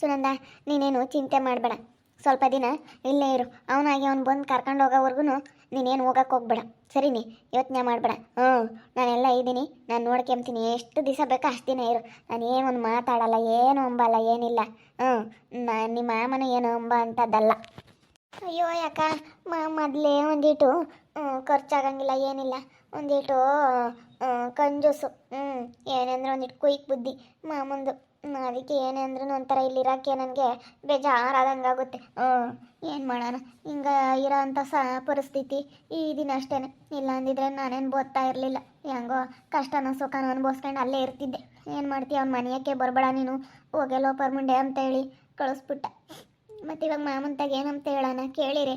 ಸುನಂದ, ನೀನೇನು ಚಿಂತೆ ಮಾಡಬೇಡ. ಸ್ವಲ್ಪ ದಿನ ಇಲ್ಲೇ ಇರು. ಅವನಾಗಿ ಅವ್ನು ಬಂದು ಕರ್ಕೊಂಡು ಹೋಗೋವರೆಗೂ ನೀನೇನು ಹೋಗಕ್ಕೆ ಹೋಗ್ಬೇಡ. ಸರಿನಿ ಯೋಚನೆ ಮಾಡಬೇಡ. ಹ್ಞೂ ನಾನೆಲ್ಲ ಇದ್ದೀನಿ. ನಾನು ನೋಡ್ಕೊಂತೀನಿ ಎಷ್ಟು ದಿವಸ ಬೇಕೋ ಅಷ್ಟು ದಿನ ಇರು. ನಾನು ಏನು ಒಂದು ಮಾತಾಡಲ್ಲ, ಏನು ಅಂಬಲ್ಲ, ಏನಿಲ್ಲ. ಹ್ಞೂ ನಾನು ನಿಮ್ಮ ಮಾಮನ ಏನು ಅಂಬ ಅಂತದ್ದಲ್ಲ ಅಯ್ಯೋ ಯಾಕ? ಮೊದಲೇ ಒಂದಿಟ್ಟು ಖರ್ಚಾಗಂಗಿಲ್ಲ, ಏನಿಲ್ಲ. ಒಂದಿಟ್ಟು ಕಂಜೂಸು. ಹ್ಞೂ ಏನಂದ್ರೆ ಒಂದಿಟ್ಟು ಕುಯ್ಕ್ ಬುದ್ಧಿ ಮಾಮಂದು. ಅದಕ್ಕೆ ಏನೇ ಅಂದ್ರೂ ಒಂಥರ ಇಲ್ಲಿರೋಕ್ಕೆ ನನಗೆ ಬೇಜಾರಾದಂಗೆ ಆಗುತ್ತೆ ಏನು ಮಾಡೋಣ? ಹಿಂಗೆ ಇರೋ ಅಂಥ ಸ ಪರಿಸ್ಥಿತಿ ಈ ದಿನ ಅಷ್ಟೇ ಇಲ್ಲ ಅಂದಿದ್ರೆ ನಾನೇನು ಬೋದ್ತಾ ಇರಲಿಲ್ಲ. ಹೆಂಗೋ ಕಷ್ಟನೋ ಸುಖನೋ ಅನ್ಬೋಸ್ಕೊಂಡು ಅಲ್ಲೇ ಇರ್ತಿದ್ದೆ. ಏನು ಮಾಡ್ತೀಯ? ಅವ್ನ ಮನೆಯಕ್ಕೆ ಬರಬೇಡ ನೀನು. ಹೋಗೆಲ್ಲೋ ಪರ್ಮುಂಡೆ ಅಂತ ಹೇಳಿ ಕಳಿಸ್ಬಿಟ್ಟ. ಮತ್ತೆ ಇವಾಗ ಮಾಮಂತಾಗ ಏನಂತ ಹೇಳೋಣ? ಕೇಳಿರಿ.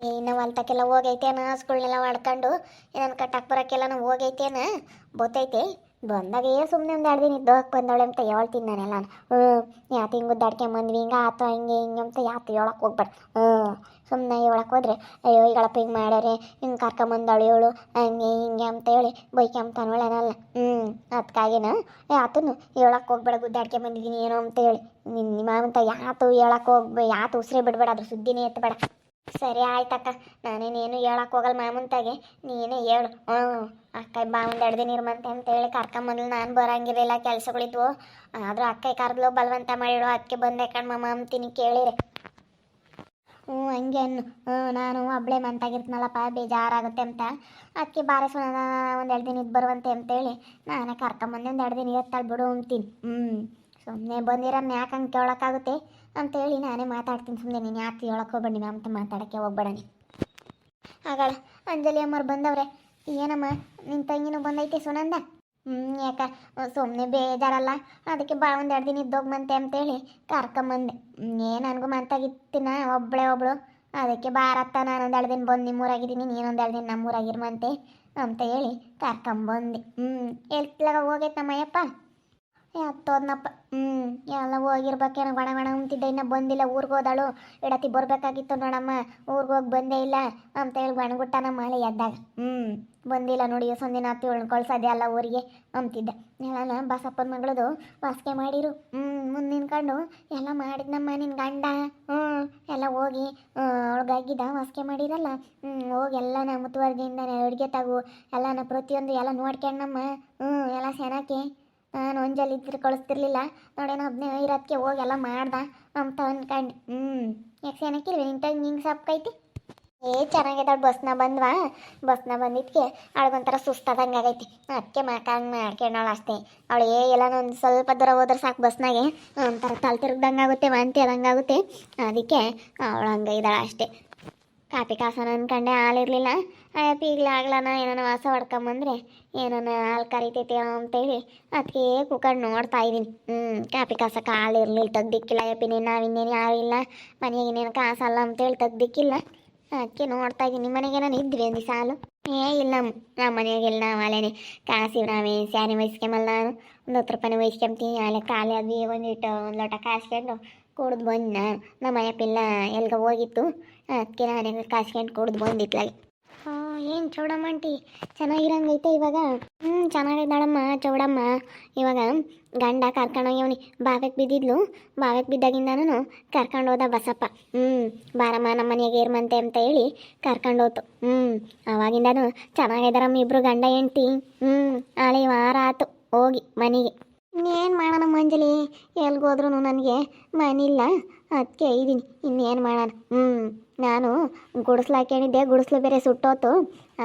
ಇನ್ನು ಹೊಲ್ತಕ್ಕೆಲ್ಲ ಹೋಗೈತೇನ ಹಸ್ಗಳ್ನೆಲ್ಲ ಮಾಡ್ಕೊಂಡು ಏನನ್ನ ಕಟ್ಟಕ್ಕೆ ಬರೋಕ್ಕೆಲ್ಲ ಹೋಗೈತೇನ? ಗೊತ್ತೈತೆ ಬಂದಾಗ ಏ ಸುಮ್ಮನೆ ಒಂದು ಎರಡು ದಿನ ಬಂದವಳೆ ಅಂತ ಹೇಳ್ತೀನಿ ನಾನೆಲ್ಲ ಹ್ಞೂ ಯಾತು ಹಿಂಗೆ ಉದ್ದಾಡ್ಕೊಂಬಂದ್ವಿ ಹಿಂಗೆ ಆತ ಹಿಂಗೆ ಹಿಂಗೆ ಅಂತ ಯಾತು ಹೇಳಕ್ಕೆ ಹೋಗ್ಬೇಡ. ಹ್ಞೂ ಸುಮ್ಮನೆ ಹೇಳಕ್ಕೆ ಹೋದ್ರೆ, ಅಯ್ಯೋ, ಈಗಳಪ್ಪ ಹಿಂಗೆ ಮಾಡ್ಯಾರೆ, ಹಿಂಗೆ ಕರ್ಕೊಂಬಂದವಳು ಇವಳು, ಹಂಗೆ ಹಿಂಗೆ ಅಂತ ಹೇಳಿ ಬೈಕೊಂತಾನೊಳೇನಲ್ಲ ಹ್ಞೂ ಅದಕ್ಕಾಗಿನ ಯಾತನು ಹೇಳಕ್ಕೆ ಹೋಗ್ಬೇಡ ಗುದ್ದಾಡ್ಕೊಂಬಂದಿದ್ದೀನಿ ಏನೋ ಅಂತ ಹೇಳಿ. ನಿನ್ನ ಮಾವಂತ ಯಾತು ಹೇಳಕ್ಕೆ ಹೋಗ್ಬೇ ಯಾತು ಉಸಿರೇ ಬಿಡಬೇಡ, ಅದ್ರ ಸುದ್ದಿನೇ ಎತ್ತಬೇಡ ಸರಿ ಆಯ್ತಕ್ಕ ನಾನೇನೇನು ಹೇಳಕ್ಕೆ ಹೋಗಲ್ಲ ಮಾಮಂತಾಗೆ. ನೀನೇ ಹೇಳು. ಹ್ಞೂ, ಅಕ್ಕ ಬಾ ಒಂದು ಎರಡು ದಿನ ಇರ್ಮಂತೆ ಅಂತ ಹೇಳಿ ಕರ್ಕೊಂಬಂದ್ಲು. ನಾನು ಬರಂಗಿರಲಿಲ್ಲ ಕೆಲಸಗಳಿದ್ವು. ಆದರೂ ಅಕ್ಕ ಕರೆದ್ಲು, ಬಲವಂತ ಮಾಡಿಡು. ಅದಕ್ಕೆ ಬಂದೆ ಕಣ್ಮ ಅಂತೀನಿ ಕೇಳಿರಿ. ಹ್ಞೂ, ಹಂಗೆ ಅನ್ನು. ಹ್ಞೂ, ನಾನು ಒಬ್ಳೆ ಮಂತಾಗಿರ್ತೀನಲ್ಲಪ್ಪ, ಬೇಜಾರಾಗುತ್ತೆ ಅಂತ. ಅದಕ್ಕೆ ಬಾರೆ ಸುನ ಒಂದು ಎರಡು ದಿನ ಇದ್ದು ಬರುವಂತೆ ಅಂತೇಳಿ ನಾನೇ ಕರ್ಕೊಂಬಂದೆ, ಒಂದು ಎರಡು ದಿನ ಇರುತ್ತಾಳೆ ಬಿಡು ಅಂತೀನಿ. ಹ್ಞೂ. ಸುಮ್ಮನೆ ಬಂದಿರೋನ್ನ ಯಾಕೆ ಹಂಗೆ ಕೇಳೋಕ್ಕಾಗುತ್ತೆ ಅಂತೇಳಿ ನಾನೇ ಮಾತಾಡ್ತೀನಿ. ಸುಮ್ಮನೆ ನೀನು ಯಾಕೆ ಹೇಳಕ್ಕೆ ಹೋಗ್ಬೇಡಿ ಮ್ಯಾಮ್ ಅಂತ ಮಾತಾಡೋಕ್ಕೆ ಹೋಗ್ಬೇಡ ನೀನು. ಅಂಜಲಿ ಅಮ್ಮರು ಬಂದವ್ರೆ, ಏನಮ್ಮ ನಿನ್ನ ತಂಗಿನೂ ಬಂದೈತೆ ಸುನಂದ? ಹ್ಞೂ ಯಾಕ ಸುಮ್ಮನೆ ಬೇಜಾರಲ್ಲ? ಅದಕ್ಕೆ ಬಾ ಒಂದು ಎರಡು ದಿನ ಇದ್ದೋಗ್ಬಂತೆ ಅಂತೇಳಿ ಕರ್ಕೊಂಬಂದೆ. ಏ, ನನಗೂ ಮಂತಾಗಿತ್ತಿನ ಒಬ್ಬಳೆ ಒಬ್ಳು. ಅದಕ್ಕೆ ಬಾರತ್ತ, ನಾನು ಒಂದು ಎರಡು ದಿನ ಬಂದು ನಿಮ್ಮೂರಾಗಿದ್ದೀನಿ ನೀನೊಂದು ಎರಡು ದಿನ ನಮ್ಮೂರಾಗಿರ್ಮಂತೆ ಅಂತ ಹೇಳಿ ಕರ್ಕೊಂಬಂದೆ. ಹ್ಞೂ ಎಲ್ತ್ಲಾಗ ಹೋಗೈತೆ ನಮ್ಮಯ್ಯಪ್ಪ? ಹತ್ತೋದ್ನಪ್ಪ ಹ್ಞೂ ಎಲ್ಲ ಹೋಗಿರ್ಬೇಕೇನೋ ಒಣ ಒಣ ಅಂತಿದ್ದೆ. ಇನ್ನ ಬಂದಿಲ್ಲ. ಊರಿಗೆ ಹೋದಾಳು. ಇಡತಿ ಬರಬೇಕಾಗಿತ್ತು ನೋಡಮ್ಮ. ಊರಿಗೆ ಹೋಗಿ ಬಂದೇ ಇಲ್ಲ ಅಂತ ಹೇಳಿ ಗಣಗುಟ್ಟನ ಮಳೆ ಎದ್ದಾಗ. ಹ್ಞೂ ಬಂದಿಲ್ಲ ನೋಡಿ. ಸಂದಿನ ಹತ್ತಿ ಉಳ್ಕೊಳ್ಸೋದೆ ಅಲ್ಲ ಊರಿಗೆ ಅಂತಿದ್ದೆ. ಎಲ್ಲ ಬಸಪ್ಪನ ಮಗಳದು ವಾಸಿಗೆ ಮಾಡಿರು. ಹ್ಞೂ ಮುಂದೆ ನಿನ್ಕೊಂಡು ಎಲ್ಲ ಮಾಡಿದ್ನಮ್ಮ ನಿನ್ನ ಗಂಡ. ಹ್ಞೂ ಎಲ್ಲ ಹೋಗಿ ಅವಳಿಗಾಗಿದ್ದ ವಾಸಿಗೆ ಮಾಡಿರಲ್ಲ. ಹ್ಞೂ ಹೋಗಿ ಎಲ್ಲನ ಮುತುವರ್ಜಿಯಿಂದ ಅಡುಗೆ ತಗು. ಎಲ್ಲನ ಪ್ರತಿಯೊಂದು ಎಲ್ಲ ನೋಡ್ಕೊಂಡಮ್ಮ ಹ್ಞೂ ಎಲ್ಲ ಚೆನ್ನಾಗಿ ನಾನು ಒಂಜಲ್ಲಿ ಇದ್ರೆ ಕಳಿಸ್ತಿರ್ಲಿಲ್ಲ. ನೋಡೇನೋ ಒಬ್ಬನೇ ಇರೋದಕ್ಕೆ ಹೋಗೆಲ್ಲ ಮಾಡ್ದ. ಅಂತ ಅನ್ಕಂಡು ಹ್ಞೂ ಯಾಕೆ ಏನಕ್ಕಿಲ್ವ ನಿಂತಾಗ ಹಿಂಗೆ ಸಪ್ಕೈತಿ ಏ ಚೆನ್ನಾಗಿದ್ದಾಳೆ ಬಸ್ನ ಬಂದ್ವಾ? ಬಸ್ನ ಬಂದಿದ್ಕೆ ಅವಳಿಗೊಂಥರ ಸುಸ್ತಾದಂಗೆ ಆಗೈತಿ. ಅದಕ್ಕೆ ಮಾಕಂಗೆ ಮಾಡ್ಕೊಂಡವಳು ಅಷ್ಟೇ. ಅವಳು, ಏ ಎಲ್ಲಾನು ಒಂದು ಸ್ವಲ್ಪ ದೂರ ಹೋದ್ರೆ ಸಾಕು ಬಸ್ನಾಗೆ. ಒಂಥರ ತಲೆ ತಿರುಗ್ದಂಗೆ ಆಗುತ್ತೆ, ವಾಂತಿ ಆದಂಗೆ ಆಗುತ್ತೆ. ಅದಕ್ಕೆ ಅವಳು ಹಂಗೆ ಇದ್ದಾಳೆ ಅಷ್ಟೇ. ಕಾಪಿ ಕಾಸನ ಅನ್ಕಂಡೆ ಹಾಲಿರಲಿಲ್ಲ ಅಯ್ಯಪ್ಪ ಈಗಲೇ ಆಗ್ಲಾನ ಏನಾನ ವಾಸ ಹೊಡ್ಕೊಂಬಂದ್ರೆ ಏನಾನ ಹಾಲು ಕರಿತೈತೆ ಅಂತೇಳಿ ಅದಕ್ಕೆ ಕುಕ್ಕಂಡು ನೋಡ್ತಾ ಇದ್ದೀನಿ. ಹ್ಞೂ ಕಾಪಿ ಕಾಸ ಕಾಲು ಇರಲಿಲ್ಲ, ತೆಗ್ದಿಕ್ಕಿಲ್ಲ. ಅಯ್ಯಪ್ಪ ನೀನು ಇನ್ನೇನು ಯಾರು ಇಲ್ಲ. ಮನೆಗೆ ಇನ್ನೇನು ಕಾಸಲ್ಲ ಅಂತೇಳಿ ತೆಗ್ದಿಕ್ಕಿಲ್ಲ. ಅದಕ್ಕೆ ನೋಡ್ತಾ ಇದ್ದೀನಿ. ನಿಮ್ಮ ಮನೆಗೆ ನಾನು ಇದ್ವಿ ಅಂದಿ ಸಾಲು ಏ, ಇಲ್ಲ ನಮ್ಮ ಮನೆಯಾಗೆಲ್ಲ ನಾವು ಅಲ್ಲೇನೆ ಕಾಸಿ ನಾವೇ, ಸ್ಯಾರಿ ವಹಿಸ್ಕೊಂಬಲ್ಲ ನಾನು. ಒಂದು ಹತ್ತು ರೂಪಾಯಿ ವಹಿಸ್ಕೊಂತೀನಿ ಅಲ್ಲೇ ಖಾಲಿ ಒಂದು ಒಂದಿಟ್ಟು ಒಂದು ಲೋಟ ಕಾಸ್ಕೊಂಡು ಕುಡ್ದು ಬಂದು ನಮ್ಮ ಅಯ್ಯಪ್ಪಿಲ್ಲ ಎಲ್ಗ ಹೋಗಿತ್ತು. ಅದಕ್ಕೆ ನಾನು ಕಾಸ್ಕೊಂಡು ಕುಡ್ದು ಬಂದಿತ್ಲಾಗೆ. ಏನು ಚೌಡಮ್ಮ ಆಂಟಿ? ಚೆನ್ನಾಗಿರಂಗೈತೆ ಇವಾಗ? ಹ್ಞೂ ಚೆನ್ನಾಗಿದ್ದಾಳಮ್ಮ ಚೌಡಮ್ಮ. ಇವಾಗ ಗಂಡ ಕರ್ಕೊಂಡೋಗ್ಯವನಿ. ಬಾವೆಗೆ ಬಿದ್ದಿದ್ಲು. ಬಾವೆಗೆ ಬಿದ್ದಾಗಿಂದನೂ ಕರ್ಕೊಂಡು ಹೋದ ಬಸಪ್ಪ. ಹ್ಞೂ ಬಾರಮ್ಮ, ನಮ್ಮ ಮನೆಗೆ ಏರ್ಮಂತೆ ಅಂತ ಹೇಳಿ ಕರ್ಕೊಂಡು ಹೋತು. ಹ್ಞೂ ಅವಾಗಿಂದನೂ ಚೆನ್ನಾಗಿದ್ದಾರಮ್ಮ ಇಬ್ಬರು ಗಂಡ ಹೆಂಡ್ತಿ. ಹ್ಞೂ ಹಳೆ ವಾರ ಆತು. ಹೋಗಿ ಮನೆಗೆ. ಇನ್ನೇನು ಮಾಡೋಣ ಮಂಜಲಿ? ಎಲ್ಗೋದ್ರೂ ನನಗೆ ಮನಿಲ್ಲ. ಅದಕ್ಕೆ ಇದ್ದೀನಿ ಇನ್ನೇನು ಮಾಡೋಣ? ಹ್ಞೂ ನಾನು ಗುಡಿಸ್ಲು ಹಾಕ್ಯಣಿದ್ದೆ ಗುಡಿಸ್ಲು ಬೇರೆ ಸುಟ್ಟೋತು.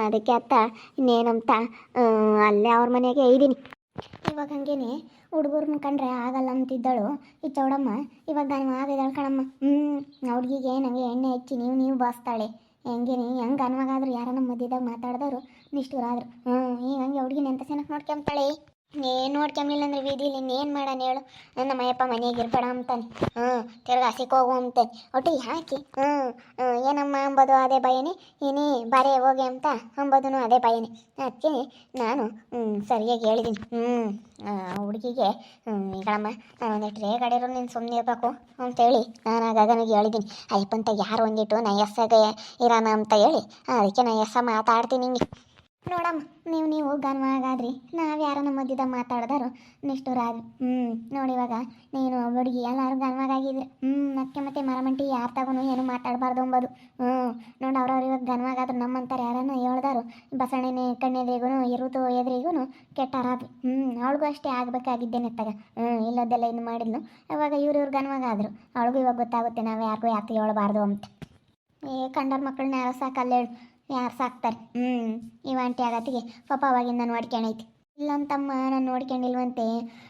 ಅದಕ್ಕೆ ಅತ್ತ ಇನ್ನೇನಂತ ಅಲ್ಲೇ ಅವ್ರ ಮನೆಗೆ ಇದ್ದೀನಿ ಇವಾಗ ಹಂಗೇನೆ ಹುಡುಗರ್ನ ಕಂಡ್ರೆ ಆಗಲ್ಲ ಅಂತಿದ್ದಳು ಈ ಚೌಡಮ್ಮ. ಇವಾಗ ನಾನು ಆಗಿದ್ದಾಳೆ ಕಣಮ್ಮ. ಹ್ಞೂ ಹುಡುಗಿಗೆ ನನಗೆ ಎಣ್ಣೆ ಹಚ್ಚಿ ನೀವು ನೀವು ಬಾಸ್ತಾಳೆ. ಹೆಂಗೇನೆ, ಹೆಂಗೆ ಅನ್ವಾಗಾದ್ರೂ ಯಾರನ್ನ ಮಧ್ಯದಾಗ ಮಾತಾಡಿದವರು ನಿಷ್ಠುರಾದ್ರು. ಹ್ಞೂ ಈಗ ಹಂಗೆ ಹುಡುಗಿನ ಎಂತ ಚೆನ್ನಾಗಿ ನೋಡ್ಕೊಂತಾಳೆ? ಏನು ನೋಡ್ಕೊಂಬಿಲ್ಲ ಅಂದ್ರೆ ಬೀದಿಲಿ ಇನ್ನೇನು ಮಾಡೋಣ ಹೇಳು. ನನ್ನ ಮಯಪ್ಪ ಮನೆಗೆ ಇರ್ಬೇಡ ಅಂತಾನೆ. ಹ್ಞೂ ತಿರ್ಗಾ ಹೋಗು ಅಂತಾನೆ. ಒಟ್ಟು ಹಾಕಿ ಹ್ಞೂ ಏನಮ್ಮ ಅಂಬೋದು ಅದೇ ಭಯನೇ ಏನೇ, ಬರೇ ಹೋಗಿ ಅಂತ ಅಂಬೋದೂ ಅದೇ ಭಯನೇ ಅದಕ್ಕೆ ನಾನು ಸರಿಯಾಗಿ ಹೇಳಿದ್ದೀನಿ ಹ್ಞೂ ಹುಡುಗಿಗೆ ಈಗಳಮ್ಮ ಒಂದಿಟ್ಟು ರೇಗಡಿರೋ ನೀನು ಸುಮ್ಮನೆ ಇರಬೇಕು ಅಂತೇಳಿ ನಾನು ಗಗನಿಗೆ ಹೇಳಿದ್ದೀನಿ ಅಯ್ಯಪ್ಪಂತ ಯಾರು ಒಂದಿಟ್ಟು ನಾ ಎಸ್ಸಾಗ ಇರೋಣ ಅಂತ ಹೇಳಿ. ಅದಕ್ಕೆ ನಾ ಎಸ್ಸ ಮಾತಾಡ್ತೀನಿ ಹಿಂಗೆ ನೋಡಮ್ಮ, ನೀವು ನೀವು ಗನ್ವಾಗಾದ್ರಿ ನಾವು ಯಾರನ್ನ ಮಧ್ಯದ ಮಾತಾಡ್ದಾರು ನಿಷ್ಠುರಾದ್ರಿ ಹ್ಞೂ ನೋಡಿ ಇವಾಗ, ನೀನು ಹುಡುಗಿ, ಎಲ್ಲರೂ ಗನ್ವಾಗಾಗಿದ್ರಿ ಹ್ಞೂ ಮತ್ತೆ ಮತ್ತೆ ಮರಮಂಟಿ ಯಾರು ತಗೊಂಡು ಏನು ಮಾತಾಡಬಾರ್ದು ಅಂಬೋದು. ಹ್ಞೂ ನೋಡಿ ಅವ್ರವ್ರು ಇವಾಗ ಗನ್ವಾಗಾದ್ರು ನಮ್ಮಂತಾರೆ ಯಾರನ್ನ ಹೇಳ್ದಾರು ಬಸವಣ್ಣನ ಕಣ್ಣೆದ್ರಿಗೂ ಇರುತು ಎದುರಿಗೂ ಕೆಟ್ಟಾರಾದ್ರಿ. ಹ್ಞೂ ಅವಳಿಗೂ ಅಷ್ಟೇ ಆಗಬೇಕಾಗಿದ್ದೇನೆ ತಗ ಹ್ಞೂ ಇಲ್ಲದೆಲ್ಲ ಇದು ಮಾಡಿದ್ಲು. ಅವಾಗ ಇವ್ರು ಇವ್ರು ಗನ್ವಾಗಾದ್ರು ಅವಳಿಗೂ ಇವಾಗ ಗೊತ್ತಾಗುತ್ತೆ ನಾವು ಯಾರಿಗೂ ಯಾಕೆ ಹೇಳಬಾರ್ದು ಅಂತ. ಏ, ಕಂಡರ್ ಮಕ್ಕಳನ್ನ ಯಾರೋ ಸಾಕಲ್ಲ ಹೇಳು ಯಾರು ಸಾಕ್ತಾರೆ ಹ್ಞೂ ಆಂಟಿ ಆಗತ್ತಿಗೆ. ಪಾಪ ಅವಾಗಿಂದ ನೋಡ್ಕೊಂಡೈತಿ ಇಲ್ಲಂತಮ್ಮ, ನಾನು ನೋಡ್ಕೊಂಡಿಲ್ವಂತೆ.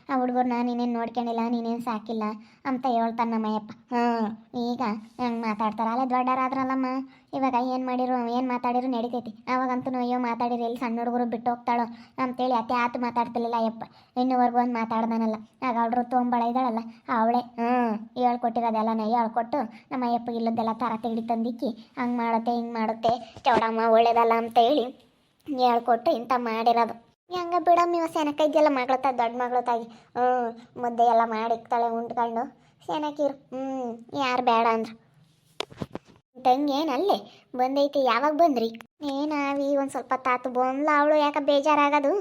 ಆ ಹುಡುಗರು ನಾನು ಇನ್ನೇನು ನೋಡ್ಕೊಂಡಿಲ್ಲ, ನೀನೇನು ಸಾಕಿಲ್ಲ ಅಂತ ಹೇಳ್ತಾನೆ ನಮ್ಮಯ್ಯಪ್ಪ. ಹಾಂ, ಈಗ ಹೆಂಗೆ ಮಾತಾಡ್ತಾರ ಅಲ್ಲ ದೊಡ್ಡರಾದ್ರಲ್ಲಮ್ಮ. ಇವಾಗ ಏನು ಮಾಡಿರು, ಏನು ಮಾತಾಡಿರು ನಡಿತೈತಿ. ಅವಾಗಂತೂ ಅಯ್ಯೋ ಮಾತಾಡಿರಿ ಇಲ್ಲಿ ಸಣ್ಣ ಹುಡುಗರು ಬಿಟ್ಟು ಹೋಗ್ತಾಳೋ ಅಂತೇಳಿ ಅತ್ತೆ ಆತು ಮಾತಾಡ್ತಿರ್ಲಿಲ್ಲ ಅಯ್ಯಪ್ಪ. ಇನ್ನೂವರೆಗೂ ಒಂದು ಮಾತಾಡ್ದಾನಲ್ಲ. ಆಗ ಅವಳು ತೊಗೊಂಬಳ ಇದ್ದಾಳಲ್ಲ ಅವಳೆ. ಹ್ಞೂ ಹೇಳ್ಕೊಟ್ಟಿರೋದೆಲ್ಲನ ಹೇಳ್ಕೊಟ್ಟು ನಮ್ಮ ಅಯ್ಯಪ್ಪ ಇಲ್ಲದೆಲ್ಲ ತರ ತೆಗಿ ತಂದಿಕ್ಕಿ, ಹಂಗೆ ಮಾಡುತ್ತೆ, ಹಿಂಗೆ ಮಾಡುತ್ತೆ, ಚೌಡಮ್ಮ ಒಳ್ಳೇದಲ್ಲ ಅಂತೇಳಿ ಹೇಳ್ಕೊಟ್ಟು ಇಂಥ ಮಾಡಿರೋದು. ಹೆಂಗ ಬಿಡಮ್ಮ ಸೆನಕ ಇದೆಯಲ್ಲ ಮಗಳ ತಾಯಿ ದೊಡ್ಡ ಮಗಳ ತಾಯಿ ಹ್ಞೂ ಮುದ್ದೆ ಎಲ್ಲ ಮಾಡಿಕ್ತಾಳೆ ಉಂಡ್ಕೊಂಡು. ಸೆನಕಿರು ಹ್ಞೂ ಯಾರು ಬೇಡ ಅಂದ್ರು. ತಂಗೇನು ಏನಲ್ಲೇ ಬಂದೈತಿ, ಯಾವಾಗ ಬಂದ್ರಿ? ಏನಾವಿ ಒಂದು ಸ್ವಲ್ಪ ತಾತು ಬಂದ್ಲ, ಅವಳು ಯಾಕೆ ಬೇಜಾರಾಗೋದು?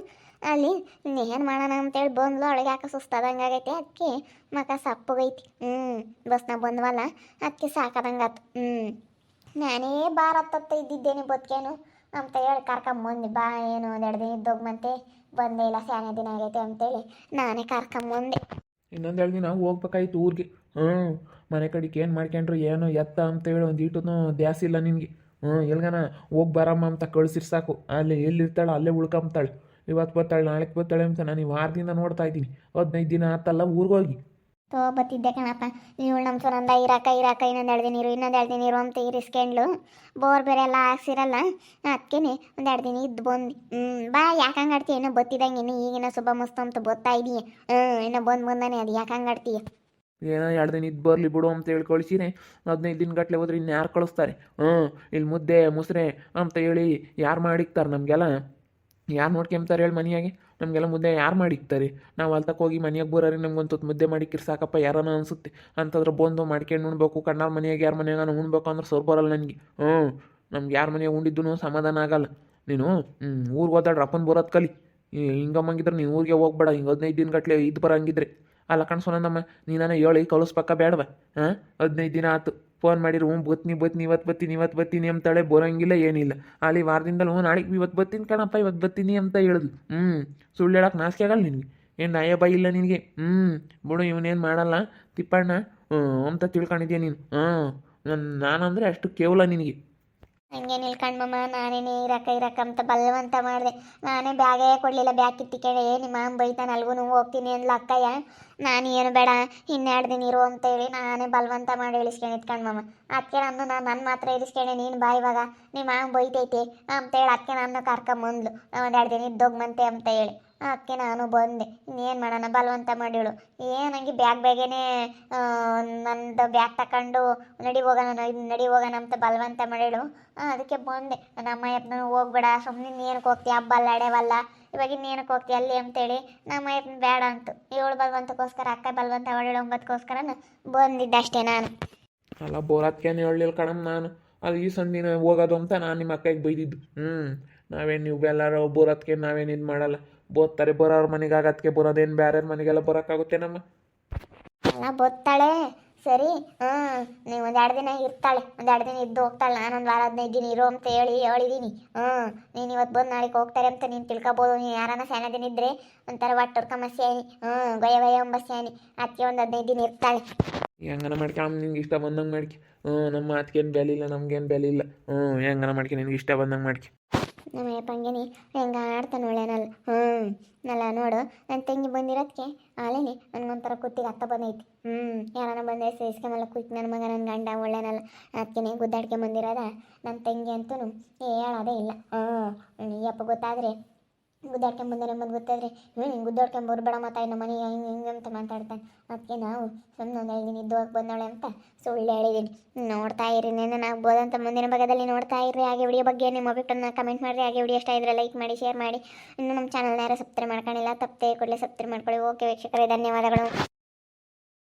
ಅಲ್ಲಿ ಏನು ಮಾಡೋಣ ಅಂತೇಳಿ ಬಂದ್ಲು, ಅವಳಿಗೆ ಯಾಕೆ ಸುಸ್ತಾದಂಗಾಗೈತೆ ಅದಕ್ಕೆ ಮಕ ಸಪ್ಪಗೈತಿ. ಹ್ಞೂ ಬಸ್ನಾಗ ಬಂದ್ವಲ್ಲ ಅದಕ್ಕೆ ಸಾಕಾದಂಗಾತು ಹ್ಞೂ ನಾನೇ ಬಾರತ್ತ ಇದ್ದಿದ್ದೇನೆ ಬದುಕೇನು? ಅಂತ ಹೇಳಿ ಕರ್ಕೊಂಬಂದು ಬಾ, ಏನು ಒಂದೆರಡು ದಿನ ಇದ್ದೋಗ್ಮಂತೆ ಬಂದೇ, ಇಲ್ಲ ಸ್ಯಾನೆ ದಿನ ಆಗೈತೆ ಅಂತೇಳಿ ನಾನೇ ಕರ್ಕೊಂಬಂದೆ ಇನ್ನೊಂದು ಎರಡು ದಿನ ಹೋಗ್ಬೇಕಾಯ್ತು ಊರಿಗೆ. ಹ್ಞೂ ಮನೆ ಕಡೆಗೆ ಏನು ಮಾಡ್ಕೊಂಡ್ರು, ಏನು ಎತ್ತ ಅಂತೇಳಿ ಒಂದು ಇಟ್ಟು ದ್ಯಾಸ ಇಲ್ಲ ನಿನಗೆ. ಹ್ಞೂ ಎಲ್ಗನ ಹೋಗಿ ಬರಮ್ಮ ಅಂತ ಕಳ್ಸಿರ್ ಸಾಕು. ಅಲ್ಲಿ ಎಲ್ಲಿರ್ತಾಳೆ ಅಲ್ಲೇ ಉಳ್ಕೊಂಬ್ತಾಳೆ ಇವತ್ತು ಬರ್ತಾಳೆ, ನಾಳೆಗೆ ಬರ್ತಾಳೆ ಅಂತ ನಾನು ಈ ವಾರದಿಂದ ನೋಡ್ತಾ ಇದ್ದೀನಿ. ಹದಿನೈದು ದಿನ ಆತಲ್ಲ ಊರಿಗೋಗಿ ತೋ, ಬತ್ತಿದ್ದೆ ಕಣಪ್ಪ. ನೀವು ನಮ್ಮ ಸುರಂದ ಇರಾಕ ಇರಾಕ, ಇನ್ನೊಂದು ಎರಡು ದಿನ ಇರು, ಇನ್ನೊಂದು ಎರಡು ದಿನ ಇರು ಅಂತ ಇರಿಸ್ಕೊಂಡ್ಲು. ಬೋರ್ ಬೇರೆ ಎಲ್ಲ ಹಾಕ್ಸಿರಲ್ಲ ಅದಕ್ಕೇನೆ ಒಂದು ಎರಡು ದಿನ ಇದ್ದು ಬಂದು ಹ್ಞೂ ಬಾ, ಯಾಕೆ ಹಂಗಾಡ್ತಿ ಏನೋ ಬತ್ತಿದಂಗೆ ಇನ್ನು ಈಗಿನ ಸುಬ್ಬ ಮಸ್ತ್ ಅಂತ ಬತ್ತಾ ಇದೀಯ. ಹ್ಞೂ ಇನ್ನೂ ಬಂದು ಬಂದಾನೆ ಅದು, ಯಾಕೆ ಹಂಗಾಡ್ತೀಯ ಏನೋ ಎರಡು ದಿನ ಇದ್ದು ಬರಲಿ ಬಿಡು ಅಂತ ಹೇಳಿ ಕಳಿಸಿನೇ ಹದಿನೈದು ದಿನ ಗಟ್ಟಲೆ ಹೋದ್ರೆ ಇನ್ನು ಯಾರು ಕಳಿಸ್ತಾರೆ? ಹ್ಞೂ ಇಲ್ಲಿ ಮುದ್ದೆ, ಮುಸ್ರೆ ಅಂತ ಹೇಳಿ ಯಾರು ಮಾಡಿಕ್ತಾರೆ ನಮಗೆಲ್ಲ? ಯಾರು ನೋಡ್ಕೊಂತಾರೆ ಹೇಳಿ ಮನೆಯಾಗೆ? ನಮಗೆಲ್ಲ ಮುದ್ದೆ ಯಾರು ಮಾಡಿಕ್ತಾರೆ? ನಾವು ಅಲ್ತಕ್ಕೆ ಹೋಗಿ ಮನೆಯಾಗ ಬರೋರಿ ನಮ್ಗೊಂದು ಮುದ್ದೆ ಮಾಡಿಕ್ಕಿರ್ ಸಾಕಪ್ಪ, ಯಾರನ ಅನಿಸುತ್ತೆ? ಅಂತಂದ್ರೆ ಬಂದು ಮಾಡ್ಕೊಂಡು ಉಣ್ಬೇಕು, ಕಣ್ಣಾರ ಮನೆಯಾಗ ಯಾರ ಮನೆಯಾಗ ಉಣ್ಬೇಕು ಅಂದ್ರೆ ಸೊರ್ ಬರಲ್ಲ ನನಗೆ. ಹ್ಞೂ, ನಮ್ಗೆ ಯಾರ ಮನೆಯಾಗ ಉಂಡಿದ್ದು ಸಮಾಧಾನ ಆಗಲ್ಲ. ನೀನು ಹ್ಞೂ ಊರಿಗೆ ಓದಾಡ್ರ ಅಪ್ಪನ ಬರೋದು ಕಲಿ. ಹಿಂಗಮ್ಮಂಗಿದ್ರೆ ನೀನು ಊರಿಗೆ ಹೋಗ್ಬೇಡ, ಹಿಂಗೆ ಹದಿನೈದು ದಿನ ಗಟ್ಟಲೆ ಇದು ಬರಂಗಿದ್ರೆ. ಅಲ್ಲ ಕಣ್ಸೋನಮ್ಮ ನೀನಾನ ಹೇಳಿ ಕಳಿಸ್ಬೇಕ ಬೇಡವಾ ಹಾಂ? ಹದಿನೈದು ದಿನ ಆತು. ಫೋನ್ ಮಾಡಿರು, ಹ್ಞೂ, ಬತ್ನಿ ಬತ್ನಿ ಇವತ್ತು ಬತ್ತೀನಿ ಇವತ್ತು ಬತ್ತೀನಿ ಅಂತಾಳೆ ಬರೋಂಗಿಲ್ಲ, ಏನಿಲ್ಲ. ಅಲ್ಲಿ ವಾರದಿಂದಲೂ, ಹ್ಞೂ, ನಾಳೆಗೆ ಇವತ್ತು ಬತ್ತೀನಿ ಕಣಪ್ಪ ಇವತ್ತು ಬತ್ತೀನಿ ಅಂತ ಹೇಳಿದ್ಲು. ಹ್ಞೂ, ಸುಳ್ಳು ಹೇಳೋಕೆ ನಾಚಿಕೆ ಆಗಲ್ಲ ನಿನಗೆ. ಏನು ನಾಯ ಬಾಯಿ ಇಲ್ಲ ನಿನಗೆ? ಹ್ಞೂ, ಬಿಡು, ಇವನೇನು ಮಾಡಲ್ಲ. ತಿಪ್ಪಣ್ಣ, ಹ್ಞೂ, ಅಂತ ತಿಳ್ಕೊಂಡಿದ್ಯಾ ನೀನು? ಹ್ಞೂ, ನಾನು ಅಂದರೆ ಅಷ್ಟು ಕೇವಲ ನಿನಗೆ. ಹಂಗೆ ನಿಲ್ಕಂಡ್ಮಮ್ಮ ನಾನೇನೇ ಇರಕ್ಕ ಇರಕ್ಕ ಅಂತ ಬಲವಂತ ಮಾಡಿದೆ. ನಾನೇ ಬ್ಯಾಗೇ ಕೊಡಲಿಲ್ಲ, ಬ್ಯಾಗ್ ಕಿತ್ತಿക്കേಳಿ ನಿಮ್ಮ ಅಮ್ಮ ಬೈತಾನೆ ಅಲ್ಗೂ ಹೋಗ್ತೀನಿ ಅಂದ್ಲು ಅಕ್ಕಯ್ಯ. ನಾನು ಏನು ಬೇಡ ಇನ್ನೆರಡು ದಿನ ಇರು ಅಂತ ಹೇಳಿ ನಾನೇ ಬಲವಂತ ಮಾಡಿ ಇಳಿಸ್ಕೊಂಡಿದ್ ಕಣ್ಮಮ್ಮ ಅದಕ್ಕೆ ನಾನು ನಾನು ನನ್ನ ಮಾತ್ರ ಇಳಿಸ್ಕೊಂಡೆ ನೀನು ಬಾ ಇವಾಗ. ನಿಮ್ಮ ಅಮ್ಮ ಬೈತೈತಿ ಅಂತೇಳಿ ಅದಕ್ಕೆ ನಾನು ಕರ್ಕೊಂಬಂದ್ಲು. ಒಂದೆರಡು ದಿನ ಇದ್ದೋಗ್ಮಂತೆ ಅಂತ ಹೇಳಿ. ಅದಕ್ಕೆ ನಾನು ಬಂದೆ. ಇನ್ನೇನು ಮಾಡೋಣ? ಬಲವಂತ ಮಾಡಿಳು. ಏನಂಗೆ ಬ್ಯಾಗ್ ಬ್ಯಾಗೇನೆ ನಂದು ಬ್ಯಾಗ್ ತಕೊಂಡು ನಡಿ ಹೋಗೋಣ ನಡಿ ಹೋಗೋಣ ಅಂತ ಬಲವಂತ ಮಾಡಿಳು. ಅದಕ್ಕೆ ಬಂದೆ. ನಮ್ಮ ಯತ್ನ ಹೋಗ್ಬೇಡ ಸುಮ್ಮನೆ ಏನಕ್ಕೆ ಹೋಗ್ತೀಯ ಹಬ್ಬ ಅಲ್ಲ ಅಡೆವಲ್ಲ ಇವಾಗ ಇನ್ನೇನಕ್ಕೆ ಹೋಗ್ತೀಯ ಅಲ್ಲಿ ಅಂತೇಳಿ ನಮ್ಮ ಯತ್ನ ಬೇಡ ಅಂತು. ಏಳು ಬಲವಂತಕ್ಕೋಸ್ಕರ, ಅಕ್ಕ ಬಲವಂತ ಮಾಡಿಳು ಒಂಬತ್ತಕ್ಕೋಸ್ಕರ ಬಂದಿದ್ದೆ ಅಷ್ಟೇ ನಾನು. ಅಲ್ಲ ಬೋರಾತ್ಕೇನು ಹೇಳಲಿಲ್ಲ ಕಣಮ್ಮ ನಾನು. ಅದು ಈ ಸಂದಿನ ಹೋಗೋದು ಅಂತ ನಾನು ನಿಮ್ಮ ಅಕ್ಕಗೆ ಬೈದಿದ್ದು. ಹ್ಞೂ ನಾವೇನು ನೀವು ಎಲ್ಲರೂ ಬೋರತ್ಕೆ ನಾವೇನು ಇದು ಮಾಡಲ್ಲ. ಬೋತ್ತಾರೆ ಬರೋರ ಮನೆಗೆ ಆಗತ್ಕೆ ಬರೋದೇನು ಬೇರೆ ಮನೆಗೆಲ್ಲ ಬರೋಕ್ಕಾಗುತ್ತೆ ನಮ್ಮ? ಅಲ್ಲ ಬತ್ತಾಳೆ. ಸರಿ ಹ್ಞೂ ನೀವು ಒಂದೆರಡು ಎರಡು ದಿನ ಇರ್ತಾಳೆ. ಒಂದೆರಡು ಎರಡು ದಿನ ಇದ್ದು ಹೋಗ್ತಾಳೆ. ನಾನೊಂದು ವಾರ ಹದಿನೈದು ದಿನ ಇರೋ ಅಂತ ಹೇಳಿ ಹೇಳಿದ್ದೀನಿ ಹ್ಞೂ ನೀನು ಇವತ್ತು ಬಂದು ನಾಳೆಗೆ ಹೋಗ್ತಾರೆ ಅಂತ ನೀನು ತಿಳ್ಕೊಬೋದು. ನೀನು ಯಾರನ್ನ ಸಣ್ಣ ದಿನ ಇದ್ದರೆ ಒಂಥರ ಒಟ್ಟರ್ ಕಮಸ್ಯಾನಿ ಹ್ಞೂ ಗೊಯ್ಯ ಗೊಯ್ಯ ಎಂಬ ಸ್ಯಾನಿ. ಅದಕ್ಕೆ ಒಂದು ಹದಿನೈದು ದಿನ ಇರ್ತಾಳೆ. ಹೆಂಗನ ಮಾಡ್ಕೆ ನಿಂಗೆ ಇಷ್ಟ ಬಂದಂಗೆ ಮಾಡ್ಕಿ. ಹ್ಞೂ ನಮ್ಮ ಮಾತಿಗೇನು ಬೆಲೆ ಇಲ್ಲ ನಮ್ಗೇನು ಬೆಲೆ ಇಲ್ಲ. ಹ್ಞೂ ಹೆಂಗನ ಮಾಡ್ಕೆ ನಿನಗೆ ಇಷ್ಟ ಬಂದಂಗೆ ಮಾಡ್ಕಿ. ನಮ್ಮ ಯಪ್ಪಂಗೆನಿ ಹೆಂಗ ಆಡ್ತಾನೆ ಒಳ್ಳೆನಲ್ಲ. ಹ್ಞೂ ನಲ್ಲ ನೋಡು ನನ್ನ ತಂಗಿ ಬಂದಿರೋದಕ್ಕೆ ಆಲೇನೆ ನನಗೊಂಥರ ಕುತ್ತಿಗೆ ಅತ್ತ ಬಂದೈತಿ. ಹ್ಞೂ ಯಾರನ್ನ ಬಂದರೆ ಸೇರಿಸ್ಕೊಂಬಲ್ಲ ಕುಯ್ತು ನನ್ನ ಮಗ ನನ್ನ ಗಂಡ ಒಳ್ಳೆನಲ್ಲ ಅದಕ್ಕೆ ಗುದ್ದಾಡ್ಕೆ ಬಂದಿರೋದ ನನ್ನ ತಂಗಿ ಅಂತೂ ಹೇಳೋದೇ ಇಲ್ಲ. ಹ್ಞೂ ಯಪ್ಪ ಗೊತ್ತಾದರೆ ಗುದ್ದಾಡ್ಕೊಂಬಂದು ನಮ್ಮದು ಗೊತ್ತಾದ್ರೆ ನೀವು ಹಿಂಗೆ ಗುದ್ದಾಡ್ಕೊಂಡ್ ಬರ್ಬೇಡ ಮಾತಾ ನಮ್ಮ ಮನೆಗೆ ಹಿಂಗೆ ಹಿಂಗೆ ಅಂತ ಮಾತಾಡ್ತಾನೆ. ಅದಕ್ಕೆ ನಾವು ಸುಮ್ಮನೆ ಒಂದು ಐದು ದಿನ ಇದ್ದು ಹೋಗಿ ಬಂದವಳೆ ಅಂತ ಸುಳ್ಳು ಹೇಳಿದ್ದೀನಿ ನೋಡ್ತಾ ಇರಿ ನೆನ್ನೆ ನಾವು ಬೋದಂತ ಮುಂದಿನ ಭಾಗದಲ್ಲಿ ನೋಡ್ತಾ ಇರಿ ಹಾಗೆ ವಿಡಿಯೋ ಬಗ್ಗೆ ನಿಮ್ಮ ಅಭಿಪ್ರಾಯನ ಕಮೆಂಟ್ ಮಾಡಿರಿ, ಹಾಗೆ ವಿಡಿಯೋ ಇಷ್ಟ ಇದ್ರೆ ಲೈಕ್ ಮಾಡಿ ಶೇರ್ ಮಾಡಿ. ಇನ್ನು ನಮ್ಮ ಚಾನಲ್ನ ಯಾರು ಸಬ್ಸ್ಕ್ರೈಬ್ ಮಾಡ್ಕೊಂಡಿಲ್ಲ, ತಪ್ಪದೆ ಕೂಡಲೇ ಸಬ್ಸ್ಕ್ರೈಬ್ ಮಾಡ್ಕೊಳ್ಳಿ. ಓಕೆ ವೀಕ್ಷಕರೇ, ಧನ್ಯವಾದಗಳು.